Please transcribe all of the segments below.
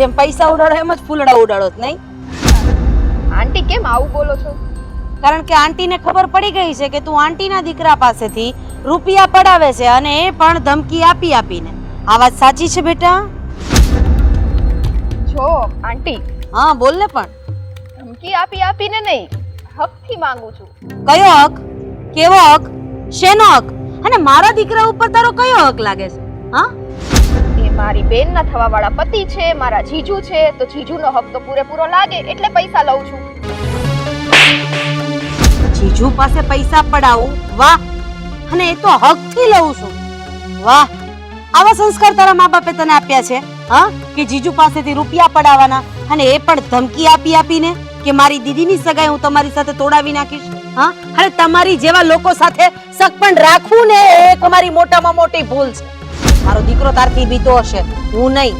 જેમ પૈસા ઉડાડો એમ જ ફૂલડા ઉડાડો જ નહીં? આંટી કેમ આવું બોલો છો? કારણ કે આંટીને ખબર પડી ગઈ છે કે તું આંટીના દીકરા પાસેથી રૂપિયા પડાવે છે અને એ પણ ધમકી આપી આપીને. આ વાત સાચી છે બેટા? જો આંટી. હા બોલ ને પણ. ધમકી આપી આપીને નહીં હકથી માંગુ છું. કયો હક? કેવો હક? શેનો હક? અને મારા દીકરા ઉપર તારો કયો હક લાગે છે? હા? મારી બેનના થવાવાળા પતિ છે, મારા જીજુ છે, તો જીજુનો હક તો પૂરેપૂરો લાગે એટલે પૈસા લઉં છું. જીજુ પાસે પૈસા પડાવું? વાહ! અને એ તો હકથી લઉં છું. વાહ! આવા સંસ્કાર તારા મા બાપે તને આપ્યા છે, હા? કે જીજુ પાસેથી રૂપિયા પડાવવાના અને એ પણ ધમકી આપી આપીને કે મારી દીદીની સગાઈ હું તમારી સાથે તોડાવી નાખીશ, હા? અરે તમારી જેવા લોકો સાથે સગપણ રાખવું ને એ તમારી મોટામાં મોટી ભૂલ છે. મારો દીકરો તારથી બીતો હશે. હું નહીં.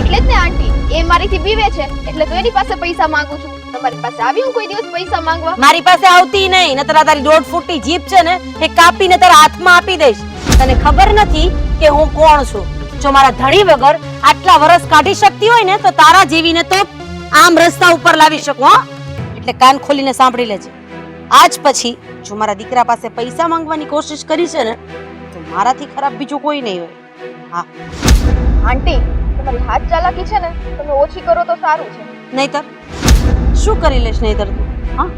એટલે જ ને આંટી. એ મારીથી બીવે છે. એટલે તો એની પાસે પૈસા માંગુ છું. તમારી પાસે આવી હું કોઈ દિવસ પૈસા માંગવા? મારી પાસે આવતી નહીં. નતર આ તારી દોઢ ફૂટની જીપ છે ને એ કાપીને તારા હાથમાં આપી દઈશ. તને ખબર નથી કે હું કોણ છું. જો મારા ધણી વગર આટલા વર્ષ કાઢી શકતી હોય ને તો તારા જીવીને તો આમ રસ્તા ઉપર લાવી શકું હા. એટલે કાન ખોલીને સાંભળી લેજે. આજ પછી જો મારા દીકરા પાસે પૈસા માંગવાની કોશિશ કરી છે ને તો મારાથી ખરાબ બીજું કોઈ નહીં હોય. હા. આંટી તમારી હાથ ચાલાકી છે ને? તમે ઓછી કરો તો સારું છે. નહીતર? શું કરી લેશ નહીતર તું? હા?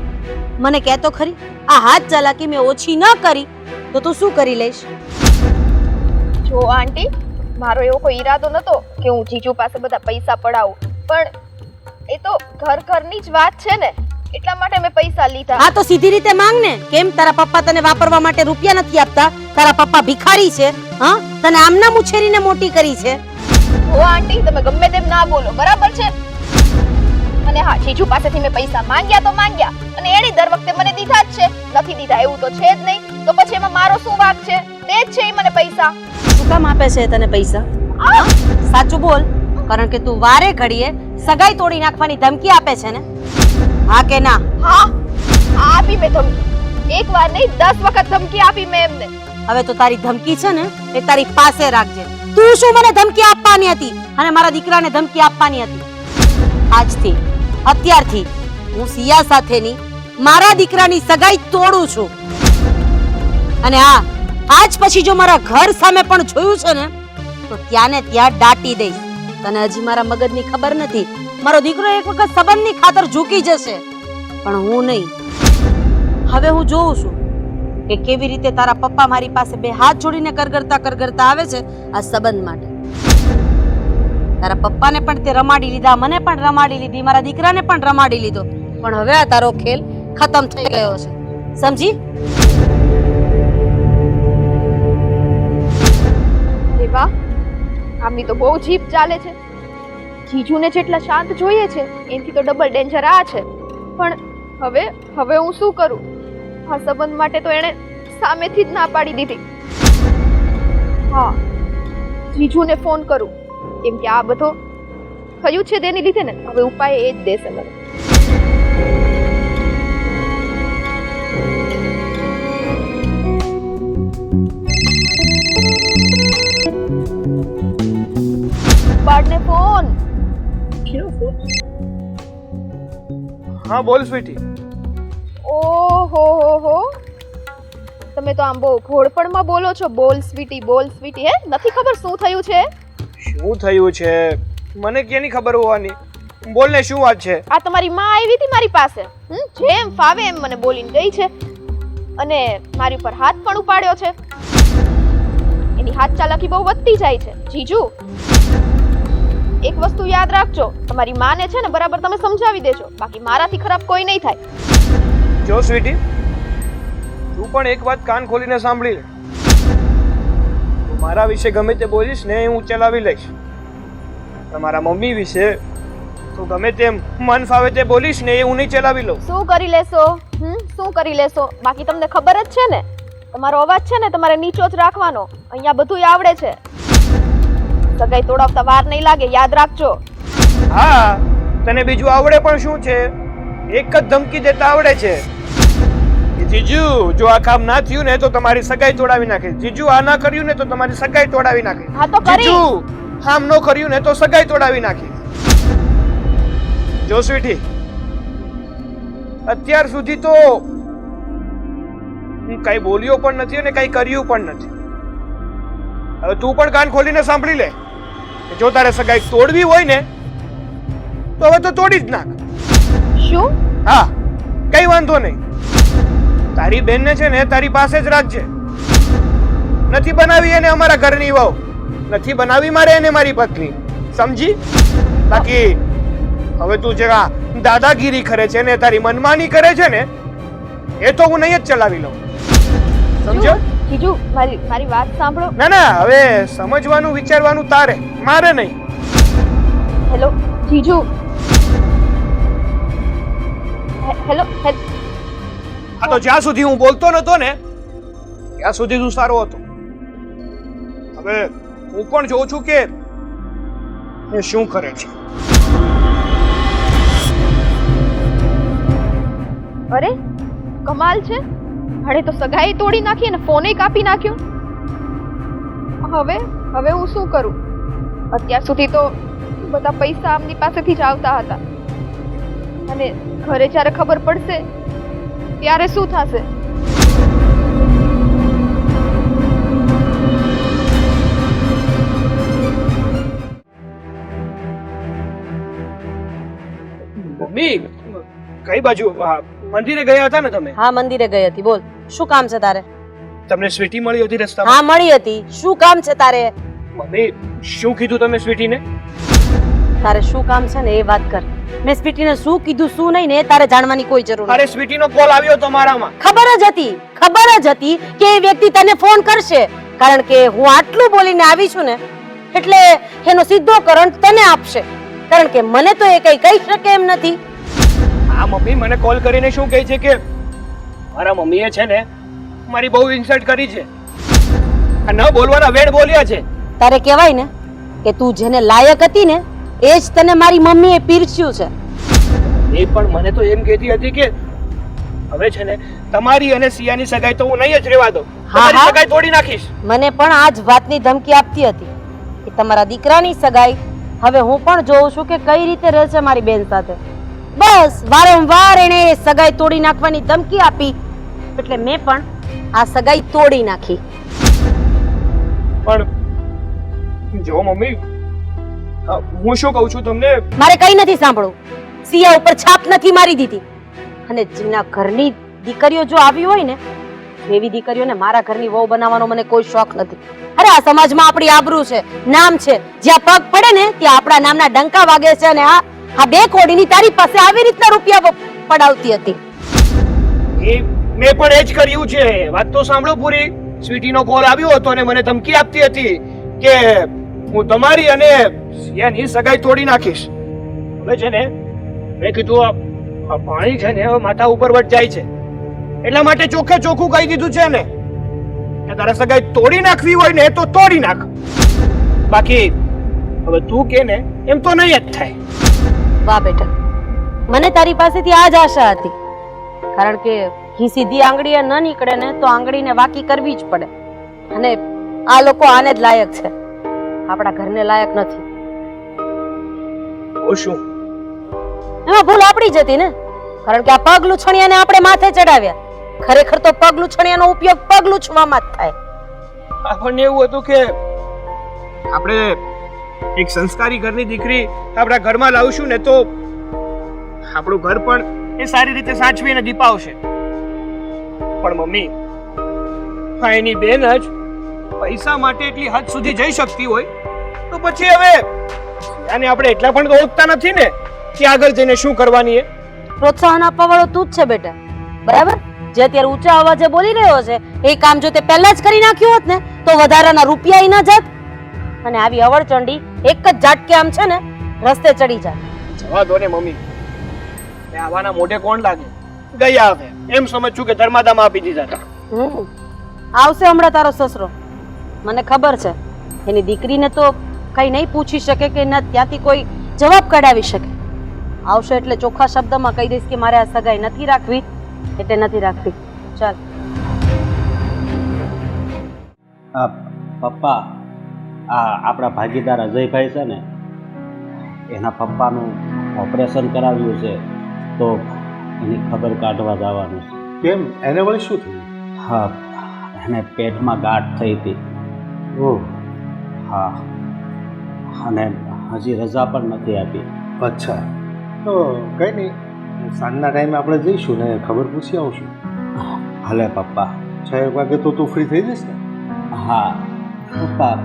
મને કહે તો ખરી આ હાથ ચાલાકી મેં ઓછી ન કરી તો તું શું કરી લઈશ જો આંટી મારો એવો કોઈ ઈરાદો નતો કે હું જીજુ પાસે બધા પૈસા પડાવું. પણ એ તો ઘર ઘરની જ વાત છે ને. એટલા માટે મેં પૈસા લીધા. હા તો સીધી રીતે માંગ ને. કેમ? તારા પપ્પા તને વાપરવા માટે રૂપિયા નથી આપતા. તારા પપ્પા ભિખારી છે હા? તને આમના મુછેરીને મોટી કરી છે. ઓ આંટી તમે ગમે તેમ ના બોલો બરાબર છે? અને હા જીજુ પાસેથી મેં પૈસા માંગ્યા તો માંગ્યા અને એણે દર વખતે મને દીધા જ છે. નથી દીધા એવું તો છે જ નહીં. તો પછી એમાં મારો શું વાક છે? તે જ છે એ મને પૈસા. શું કામ આપે છે તને પૈસા? સાચું બોલ કારણ કે તું વારે ઘડીએ સગાઈ તોડી નાખવાની ધમકી આપે છે ને? હા કે ના? હા આપી મેં ધમકી. એક વાર નહીં દસ વખત ધમકી આપી મેં એમને. હવે તો તારી ધમકી છે ને એ તારી પાસે રાખજે. તું શું મને ધમકી આપવાની હતી? અને મારા દીકરાને ધમકી આપવાની હતી? આજથી અત્યારથી હું સિયા સાથેની મારા દીકરાની સગાઈ તોડું છું. અને હા આજ પછી જો મારા ઘર સામે પણ જોયું છે ને તો ત્યાં ને ત્યાં દાટી દઈશ. તને હજી મારા મગજની ખબર નથી. મારો દીકરો એક વખત સંબંધની ખાતર ઝૂકી જશે. પણ હું નહીં. હવે હું જોઉં છું કે કેવી રીતે તારા પપ્પા મારી પાસે બે હાથ જોડીને કરગરતા કરગરતા આવે છે આ સંબંધ માટે. તારા પપ્પાને પણ તે રમાડી લીધા, મને પણ રમાડી લીધી, મારા દીકરાને પણ રમાડી લીધો. પણ હવે આ તારો ખેલ ખતમ થઈ ગયો છે. સમજી? અરે આમની તો બહુ જીપ ચાલે છે. જીજુને જેટલા શાંત જોઈએ છે, એનાથી તો ડબલ ડેન્જર આ છે. પણ હવે હવે હું શું કરું? આ સંબંધ માટે તો એણે સામેથી જ ના પાડી દીધી. હા, જીજુને ફોન કરું. કેમ કે આ બધો થયું છે તેની લીધે ને, હવે ઉપાય એ જ દેશે મને. હા બોલ સ્વીટી. ઓહો હો હો. તમે તો આમ બહુ ઘોડપણમાં બોલો છો. બોલ સ્વીટી બોલ સ્વીટી હે? નથી ખબર શું થયું છે? શું થયું છે? મને કેની ખબર હોવાની? બોલ ને શું વાત છે? આ તમારી માં આવી હતી મારી પાસે. હમ, જેમ ફાવે એમ મને બોલીને ગઈ છે. અને મારી ઉપર હાથ પણ ઉપાડ્યો છે. એની હાથ ચાલાકી બહુ વધતી જાય છે. જીજુ. એક વસ્તુ યાદ રાખજો તમારી માને છે ને બરાબર તમે સમજાવી દેજો બાકી મારાથી ખરાબ કોઈ નહીં થાય. જો સ્વીટી તું પણ એક વાત કાન ખોલીને સાંભળી લે. તું મારા વિશે ગમે તે બોલીશ ને હું ચલાવી લઈશ. તમારા મમ્મી વિશે તું ગમે તેમ મન ફાવે તે બોલીશ ને એ હું નહીં ચલાવી લઉં. શું કરી લેશો? હમ? શું કરી લેશો? બાકી તમને ખબર જ છે ને? તમારો અવાજ છે ને તમારે નીચો જ રાખવાનો. અહીંયા બધું આવડે છે. સગાઈ તોડાવતા વાર નહીં લાગે યાદ રાખજો. હા તને બીજું આવડે પણ શું છે? એક જ ધમકી દેતા આવડે છે. જીજુ જો આ કામ ના થયું ને તો તમારી સગાઈ તોડાવી નાખે. જીજુ આ ના કર્યું ને તો તમારી સગાઈ તોડાવી નાખે. હા તો કરી. જીજુ આમ નો કર્યું ને તો સગાઈ તોડાવી નાખે. જો સ્વીટી અત્યાર સુધી તો હું કઈ બોલ્યો પણ નથી અને કઈ કર્યું પણ નથી. હવે તું પણ કાન ખોલીને સાંભળી લે. કે જો તારે સગાઈ તોડવી હોય ને તો હવે તો તોડી જ નાખ. શું? હા કઈ વાંધો નહીં. તારી બેનને છે ને તારી પાસે જ રાખજે. નથી બનાવી એને અમારા ઘરની વહુ. નથી બનાવી મારે એને મારી પત્ની. સમજી? બાકી હવે તું જે આ દાદાગીરી કરે છે ને તારી મનમાની કરે છે ને એ તો હું નહીં જ ચલાવી લઉં. સમજો જીજુ મારી મારી વાત સાંભળો. ના ના હવે સમજવાનું વિચારવાનું તારે. મારે નહીં. હેલો જીજુ. હેલો આ તો જ્યાં સુધી હું બોલતો નતો ને ત્યાં સુધી તું સારો હતો. હવે હું પણ જોઉં છું કે એ શું કરે છે. અરે કમાલ છે? અરે તો સગાઈ તોડી નાખી અને ફોને કાપી નાખ્યો? હવે હવે હું શું કરું? અત્યાર સુધી તો બધા પૈસા આમની પાસેથી જ આવતા હતા. અને ઘરે જ્યારે ખબર પડશે, ત્યારે શું થશે? મમ્મી, કઈ બાજુ? મંદિરે ગયા હતા ને તમે? હા મંદિરે ગઈ હતી. બોલ શું કામ છે તારે? તમને સ્વીટી મળી હતી રસ્તામાં? હા મળી હતી. શું કામ છે તારે? મમ્મી શું કીધું તમે સ્વીટીને? તારે શું કામ છે ને એ વાત કર. મેં સ્વીટીને શું કીધું શું નહીં ને તારે જાણવાની કોઈ જરૂર અરે સ્વીટીનો કોલ આવ્યો તો મારામાં. ખબર જ હતી ખબર જ હતી કે એ વ્યક્તિ તને ફોન કરશે. કારણ કે હું આટલું બોલીને આવી છું ને એટલે એનો સીધો કરંટ તને આપશે. કારણ કે મને તો એ કઈ કહી શકે એમ નથી. આ મમ્મી મને કોલ કરીને શું કહે છે કે મારા મમ્મીએ છે ને મારી બહુ ઇન્સલ્ટ કરી છે. આ ન બોલવાના વેડ બોલ્યા છે. તારે કહેવાય ને કે તું જેને લાયક હતી ને એ જ તને મારી મમ્મીએ પીરસ્યું છે. એ પણ મને તો એમ કહેતી હતી કે હવે છે ને તમારી અને સિયાની સગાઈ તો હું નહીં જ રહેવા દઉં. તમારી. સગાઈ તોડી નાખીશ. મને પણ આ જ વાતની ધમકી આપતી હતી કે તમારા દીકરાની સગાઈ હવે હું પણ જોઉં છું કે કઈ રીતે રહેશે મારી બેન સાથે. બસ વારંવાર એણે સગાઈ તોડી નાખવાની ધમકી આપી. એટલે મેં પણ આ સગાઈ તોડી નાખી. પણ જો મમ્મી હું શું કહું છું તમને? મારે કઈ નથી સાંભળવું. સિયા ઉપર છાપ નથી મારી દીધી. અને જીના ઘરની દીકરીઓ જો આવી હોય ને એવી દીકરીઓને મારા ઘરની વહુ બનાવવાનો મને કોઈ શોખ નથી. અરે આ સમાજમાં આપણી આબરૂ છે નામ છે. જ્યાં પગ પડે ને ત્યાં આપણા નામના ડંકા વાગે છે અને આ આ બે કોડીની તારી પાસે આવી રીતના રૂપિયા પડાવતી હતી. એ મેં પણ એ કર્યું છે. વાત તો સાંભળો પૂરી. સ્વીટીનો કોલ આવ્યો હતો અને મને ધમકી આપતી હતી કે હું તમારી અને એની સગાઈ તોડી નાખીશ. હવે છે ને, મેં કીધું, આ પાણી છે ને માથા ઉપર વટ જાય છે. એટલા માટે ચોખ્ખે ચોખ્ખું કહી દીધું છે ને, કે તારે સગાઈ તોડી નાખવી હોય ને, તો તોડી નાખ. બાકી, હવે તું કે ને, એમ તો નહીં જ થાય. વાહ બેટા. મને તારી પાસેથી આ જ આશા હતી. કારણ કે ઘી સીધી આંગળીએ ન નીકળે ને તો આંગળીને વાકી કરવી જ પડે. અને આ લોકો આને જ લાયક છે. આપણા ઘરને લાયક નથી. શું? એમાં ભૂલ આપણી જ હતી ને? કારણ કે આ પગ લૂછણિયાને આપણે માથે ચડાવ્યા. ખરેખર તો પગ લૂછણિયાનો ઉપયોગ પગ લૂછવામાં જ થાય. આપણને એવું હતું કે આપણે એક સંસ્કારી ઘરની દીકરી આપણા ઘરમાં લાવશું ને તો આપણું ઘર પણ એ સારી રીતે સાચવીને દીપાવશે. પણ મમ્મી હા એની બેન જ પૈસા માટે એટલી હદ સુધી જઈ શકતી હોય, તો પછી હવે અને આપણે એટલા પણ ઓળખતા નથી ને કે આગળ જઈને શું કરવાની એ. પ્રોત્સાહન આપવા વાળો તું જ છે બેટા. બરાબર? જે અત્યારે ઊંચા અવાજે બોલી રહ્યો છે, એ કામ જો તે પહેલા જ કરી નાખ્યું હોત ને, તો વધારાના રૂપિયા ન જાત. અને આવી અવળચંડી એક જ ઝાટકે આમ છે ને રસ્તે ચડી જાય. જવા દો ને મમ્મી. એ આવાના મોઢે કોણ લાગે? ગયા હવે એમ સમજશું કે ધર્માદામાં આપી દીધા હતા હમ. આવશે હમણાં તારો સસરો. મને ખબર છે. એની દીકરીને તો કઈ નહીં પૂછી શકે કે ના ત્યાંથી કોઈ જવાબ કઢાવી શકે. આવશે એટલે ચોખ્ખા શબ્દમાં કહી દઈશ કે મારે આ સગાઈ નથી રાખવી એટલે નથી રાખવી. ચાલ. આ પપ્પા આ આપણા ભાગીદાર અજયભાઈ છે ને એના પપ્પાનું ઓપરેશન કરાવ્યું છે તો એની ખબર કાઢવા જવાનું છે. કેમ? એને વળી શું થયું? હા એને પેટમાં ગાંઠ થઈ હતી. ઓહ. હા. અને હજી રજા પણ નથી આપી. અચ્છા. તો કંઈ નહીં સાંજના ટાઈમે આપણે જઈશું ને ખબર પૂછી આવશું. ભલે પપ્પા. છ એક વાગે તો તું ફ્રી થઈ જઈશ ને? હા. પપ્પા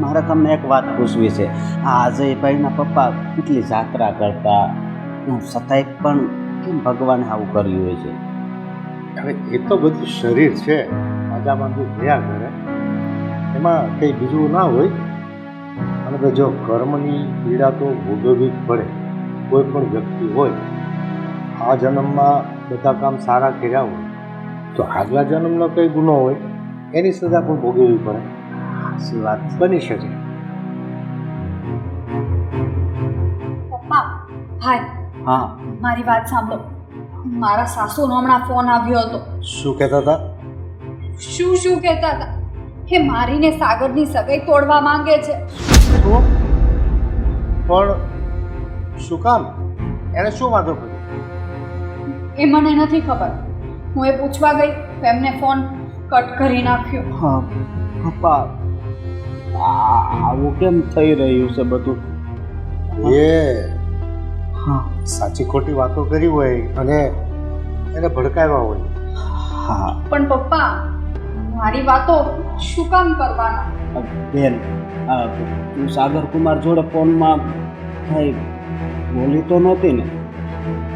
મારે તમને એક વાત પૂછવી છે. આ અજયભાઈના પપ્પા કેટલી જાત્રા કરતા? છતાંય પણ કેમ ભગવાને આવું કર્યું હોય છે? હવે એ તો બધું શરીર છે. મજામાંથી થયા કરે એમાં કંઈ બીજું ના હોય. અને તો જો કર્મની પીડા તો ભોગવવી જ પડે. કોઈ પણ વ્યક્તિ હોય, આ જન્મમાં બધા કામ સારા કર્યા હોય. તો આગલા જન્મનો કંઈ ગુનો હોય, એની સજા પણ ભોગવવી પડે. સાચી વાત બની શકે. પપ્પા ભાઈ હા. મારી વાત સાંભળો. મારા સાસુનો હમણાં ફોન આવ્યો હતો. શું કહેતા હતા? શું શું કહેતા હતા? કે મારીને સાગરની સગાઈ તોડવા માંગે છે. પણ શું કામ? એને શું વાંધો કર્યો? એ મને નથી ખબર. હું એ પૂછવા ગઈ તો એમને ફોન કટ કરી નાખ્યો. હા પપ્પા આવું કેમ થઈ રહ્યું છે બધું? એ હા. સાચી ખોટી વાતો કરી હોય અને એને ભડકાવ્યા હોય. હા. પણ પપ્પા મારી વાતો શું કામ કરવાના? બેન તું સાગર કુમાર જોડે ફોનમાં ભાઈ બોલી તો નહોતી ને?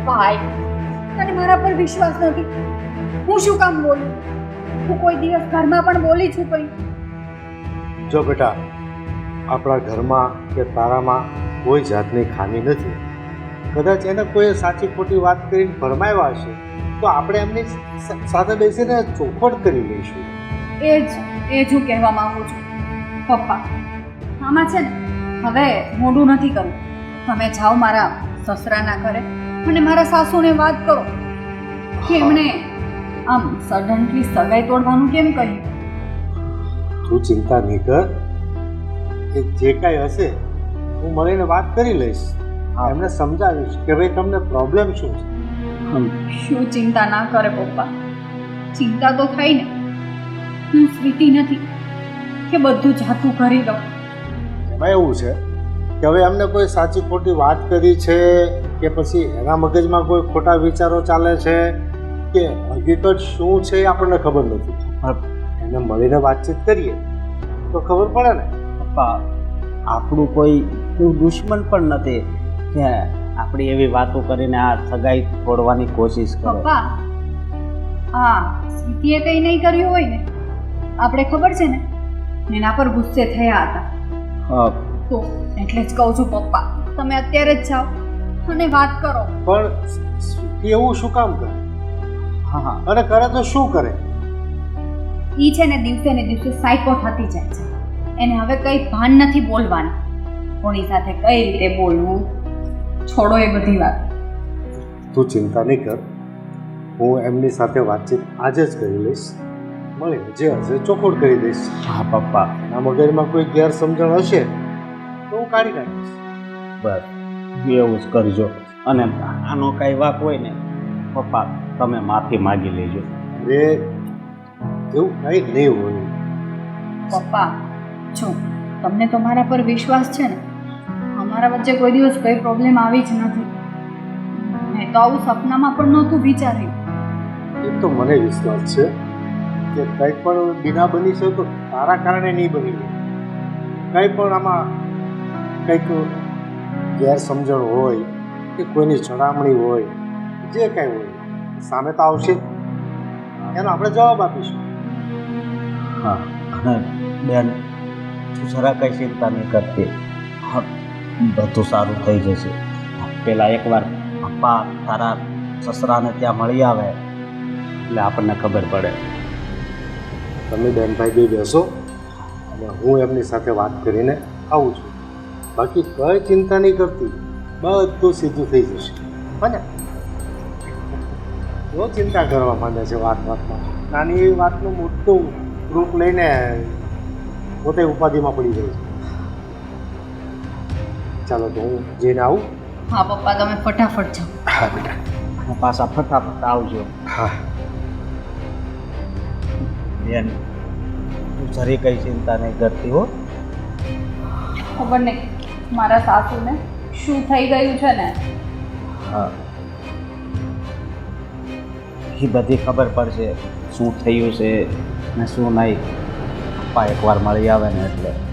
ભાઈ તને મારા પર વિશ્વાસ નથી. હું શું કામ બોલું? હું કોઈ દિવસ ઘરમાં પણ બોલી છું કઈ. જો બેટા આપણા ઘરમાં કે તારામાં કોઈ જાતની ખામી નથી. કદાચ એને કોઈ સાચી ખોટી વાત કરીને ભરમાવ્યા હશે તો આપણે એમની સાથે બેસીને ચોખવટ કરી લઈશું. એ જ એ જ હું કહેવા માંગુ છું. પપ્પા આમાં છે ને હવે મોડું નથી કરવું. તમે જાઓ મારા સસરાના ઘરે અને મારા સાસુને વાત કરો. કે એમણે આમ સડનલી સગાઈ તોડવાનું કેમ કહ્યું? તું ચિંતા નહીં કર. એ જે કાંઈ હશે હું મળીને વાત કરી લઈશ. એમને સમજાવીશ કે ભાઈ તમને પ્રોબ્લેમ શું છે? શું ચિંતા ના કરે પપ્પા? ચિંતા તો થઈ ને. હું સ્વીટી નથી કે બધું જાતું કરી દઉં. એમાં એવું છે કે હવે એમને કોઈ સાચી ખોટી વાત કરી છે કે પછી એના મગજમાં કોઈ ખોટા વિચારો ચાલે છે કે હકીકત શું છે એ આપણને ખબર નથી. એને મળીને વાતચીત કરીએ તો ખબર પડે ને? પપ્પા આપણું કોઈ એવું દુશ્મન પણ નથી કે આપણી એવી વાતો કરીને આ સગાઈ તોડવાની કોશિશ કરે. પપ્પા હા સ્વીટીએ કંઈ નહીં કર્યું હોય ને? આપણે ખબર છે ને? એના પર ગુસ્સે થયા હતા. હા, તો એટલે જ કહું છું પપ્પા તમે અત્યારે જ જાઓ અને વાત કરો. પણ સ્વીટી એવું શું કામ કરે? હા હા. અને કરે તો શું કરે? ઈ છે ને દિવસે ને દિવસે સાયકો થતી જાય છે. એને હવે કંઈ ભાન નથી બોલવાનું. કોની સાથે કઈ રીતે બોલવું? છોડો એ બધી વાત. તું ચિંતા નહીં કર. હું એમની સાથે વાતચીત આજે જ કરી લઈશ. મળે જે હશે ચોખોડ કરી દઈશ. હા પપ્પા. એના મગજમાં કોઈ ગેરસમજણ હશે તો હું કાઢી નાખીશ. બસ. એવું જ કરજો. અને આનો કાંઈ વાક હોય ને પપ્પા તમે માફી માગી લેજો. અરે એવું કંઈ નહીં હોય પપ્પા જો તમને તો મારા પર વિશ્વાસ છે ને અમારા વચ્ચે કોઈ દિવસ કઈ પ્રોબ્લેમ આવી જ નથી. મેં તો આવું સપનામાં પણ નહોતું વિચાર્યું. એ તો મને વિશ્વાસ છે કે કંઈ પણ બિના બની છે તો તારા કારણે નહીં બની કંઈ પણ આમાં કંઈક ગેરસમજણ હોય કે કોઈની ચડામણી હોય જે કંઈ હોય સામે તો આવશે. જ. એનો આપણે જવાબ આપીશું. હા, અને બેન, તું જરા કંઈ ચિંતા નહીં કરતી. હા, બધું સારું થઈ જશે. પેલા એકવાર પપ્પા તારા સસરાને ત્યાં મળી આવે, એટલે આપણને ખબર પડે. તમે બેનભાઈ બે બેસો, અને હું એમની સાથે વાત કરીને આવું છું. બાકી કઈ ચિંતા નહીં કરતી, બધું સીધું થઈ જશે. બને બહુ ચિંતા કરવા માંડે છે વાત વાતમાં. નાની એવી વાતનું મોટું રૂપ લઈને પોતે ઉપાધિમાં પડી જાય છે. ચાલો તો હું જઈને આવું. હા પપ્પા તમે ફટાફટ જાઓ. હા બેટા. પાછા ફટાફટ આવજો. હા. બેન તું જરી કઈ ચિંતા નહીં કરતી હો. ખબર નહીં મારા સાસુને શું થઈ ગયું છે ને? હા. એ બધી ખબર પડશે શું થયું છે ને શું નહીં? પપ્પા એકવાર મળી આવે ને એટલે.